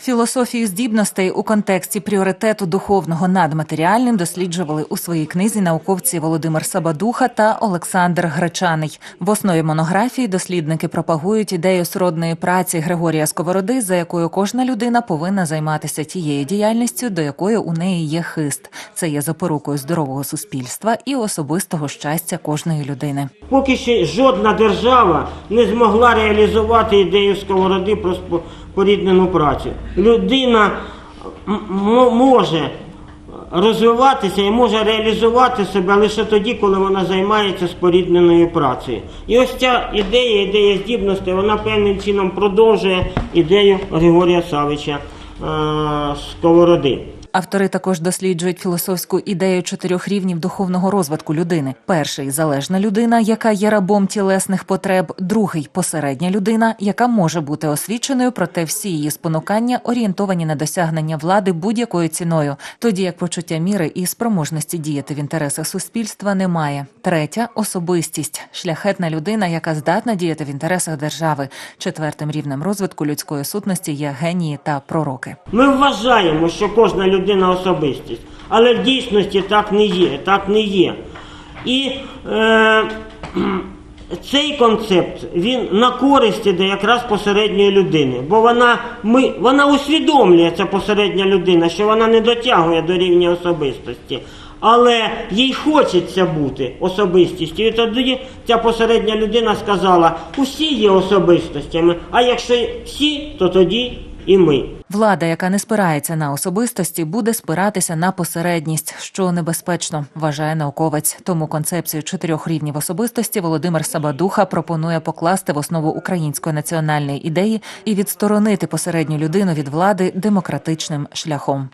Філософію здібностей у контексті пріоритету духовного над матеріальним досліджували у своїй книзі науковці Володимир Сабадуха та Олександр Гречаний. В основі монографії дослідники пропагують ідею сродної праці Григорія Сковороди, за якою кожна людина повинна займатися тією діяльністю, до якої у неї є хист. Це є запорукою здорового суспільства і особистого щастя кожної людини. Поки ще жодна держава не змогла реалізувати ідею сковороди про споріднену працю. Людина може розвиватися і може реалізувати себе лише тоді, коли вона займається спорідненою працею. І ось ця ідея, ідея здібності, вона певним чином продовжує ідею Григорія Савича е- Сковороди. Автори також досліджують філософську ідею чотирьох рівнів духовного розвитку людини: перший залежна людина, яка є рабом тілесних потреб, другий посередня людина, яка може бути освіченою, проте всі її спонукання орієнтовані на досягнення влади будь-якою ціною, тоді як почуття міри і спроможності діяти в інтересах суспільства немає. Третя особистість шляхетна людина, яка здатна діяти в інтересах держави. Четвертим рівнем розвитку людської сутності є генії та пророки. Ми вважаємо, що кожна людина особистість, але в дійсності так не є. Так не є. І е, цей концепт він на користь іде якраз посередньої людини, бо вона, ми, вона усвідомлює ця посередня людина, що вона не дотягує до рівня особистості. Але їй хочеться бути особистістю. І тоді ця посередня людина сказала: усі є особистостями, а якщо всі, то тоді і ми. Влада, яка не спирається на особистості, буде спиратися на посередність, що небезпечно, вважає науковець. Тому концепцію чотирьох рівнів особистості Володимир Сабадуха пропонує покласти в основу української національної ідеї і відсторонити посередню людину від влади демократичним шляхом.